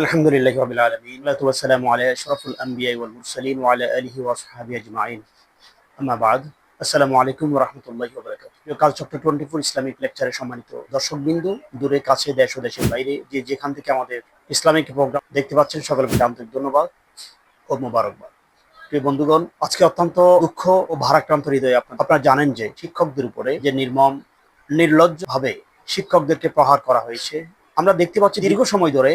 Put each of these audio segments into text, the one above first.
আলহামদুলিল্লাহ রাব্বিল আলামিন ওয়ালাতু ওয়াসসালামু আলা আশরাফিল আমবিয়া ওয়াল মুরসালিন ওয়া আলা আলিহি ওয়া সাহবিহি আজমাইন। আম্মা বাদ, আসসালামু আলাইকুম রাহমাতুল্লাহি প্রিয় কাল চক্র 24 ইসলামিক লেকচারে সম্মানিত দর্শকবৃন্দু, দূরে, কাছে, দেশ ও দেশের বাইরে যে যেখান থেকে আমাদের ইসলামিক প্রোগ্রাম দেখতে পাচ্ছেন, সকলকে আন্তরিক ধন্যবাদ ও মোবারকবাদ। প্রিয় বন্ধুগণ, আজকে অত্যন্ত দুঃখ ও ভারাক্রান্ত হৃদয়ে আপনারা জানেন যে শিক্ষকদের উপরে যে নির্মম নির্লজ্জ ভাবে শিক্ষকদেরকে প্রহার করা হয়েছে আমরা দেখতে পাচ্ছি দীর্ঘ সময় ধরে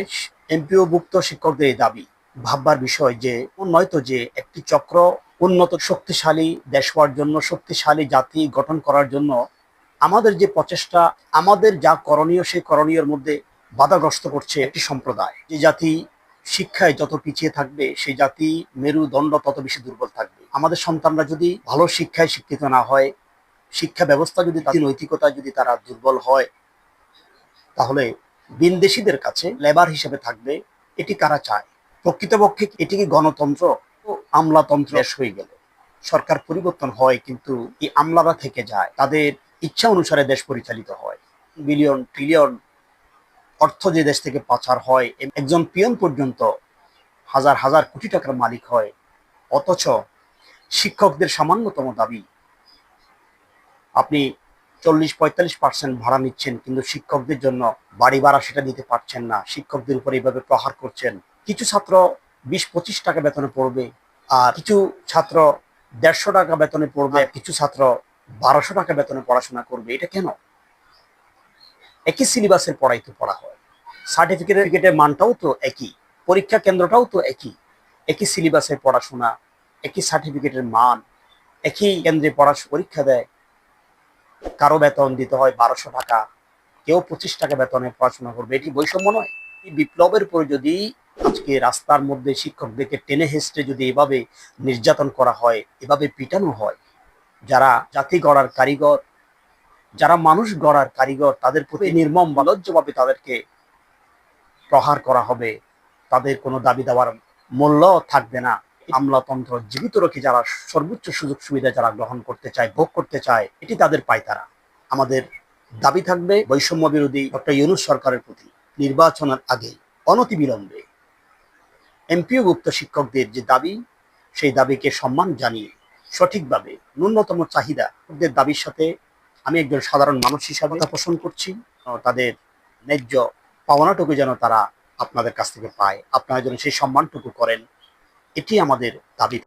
এমপিও ভুক্ত শিক্ষকদের দাবি, ভাববার বিষয় যে, নয়তো যে একটি চক্র উন্নত, শক্তিশালী, দেশ হওয়ার জন্য, শক্তিশালী জাতি গঠন করার জন্য আমাদের যে প্রচেষ্টা, আমাদের যা করণীয়, সেই করণীয়ের মধ্যে বাধাগ্রস্ত করছে একটি সম্প্রদায়। যে জাতি শিক্ষায় যত পিছিয়ে থাকবে, সেই জাতি মেরুদণ্ড তত বেশি দুর্বল থাকবে। আমাদের সন্তানরা যদি ভালো শিক্ষায় শিক্ষিত না হয়, শিক্ষা ব্যবস্থা যদি তাদের নৈতিকতা যদি তারা দুর্বল হয়, তাহলে বিনদেশিদের কাছে লেবার হিসেবে থাকবে, এটি কারা চায়। প্রকৃতপক্ষে এটি কি গণতন্ত্র? আমলাতন্ত্র হয়ে গেল। সরকার পরিবর্তন হয় কিন্তু এই আমলারা থেকে যায়। তাদের ইচ্ছা অনুসারে দেশ পরিচালিত হয়। বিলিয়ন, ট্রিলিয়ন অর্থ যে দেশ থেকে পাচার হয় একজন পিয়ন পর্যন্ত হাজার হাজার কোটি টাকার মালিক হয়। অথচ শিক্ষকদের সামান্যতম দাবি, আপনি চল্লিশ পঁয়তাল্লিশ পার্সেন্ট ভাড়া নিচ্ছেন, কিন্তু শিক্ষকদের জন্য বাড়ি ভাড়া সেটা দিতে পারছেন না। শিক্ষকদের এইভাবে প্রহার করছেন। কিছু ছাত্র বিশ পঁচিশ টাকা বেতনে পড়বে আর কিছু ছাত্র দেড়শো টাকা বেতনে পড়বে কিছু ছাত্র বারোশো টাকা বেতনে পড়াশোনা করবে। এটা কেন? একই সিলেবাসের পড়াই তো পড়া হয়। সার্টিফিকেটের মানটাও তো একই। পরীক্ষা কেন্দ্রটাও তো একই। একই সিলেবাসের পড়াশোনা, একই সার্টিফিকেটের মান, একই কেন্দ্রে পড়া, পরীক্ষা দেয়। কারও বেতন দিতে হয় বারোশো টাকা, কেউ পঁচিশ টাকা বেতনে পড়াশোনা করবে, এটি বৈষম্য নয়। এই বিপ্লবের পরে যদি আজকে রাস্তার মধ্যে শিক্ষকদেরকে টেনে হেসড়ে যদি এভাবে নির্যাতন করা হয়, এভাবে পিটানো হয়, যারা জাতি গড়ার কারিগর, যারা মানুষ গড়ার কারিগর, তাদের প্রতি নির্মম বালজ্যভাবে তাদেরকে প্রহার করা হবে, তাদের কোনো দাবি দেওয়ার মূল্য থাকবে না। আমলাতন্ত্র জীবিত রেখে যারা সর্বোচ্চ সুযোগ সুবিধা যারা গ্রহণ করতে চায় ভোগ করতে চায় এটি তাদের পায়তারা। আমাদের দাবি থাকবে বৈষম্য বিরোধী ডক্টর ইউনুস সরকারের প্রতি নির্বাচনের আগে অনতিবিলম্বে এমপিওভুক্ত শিক্ষকদের যে দাবি সেই দাবিকে সম্মান জানিয়ে সঠিকভাবে ন্যূনতম চাহিদা ওদের দাবির সাথে আমি একজন সাধারণ মানুষ হিসাবে পোষণ করছি। তাদের ন্যায্য পাওনাটুকু যেন তারা আপনাদের কাছ থেকে পায়। আপনারা যেন সেই সম্মানটুকু করেন। এটি আমাদের দাবি।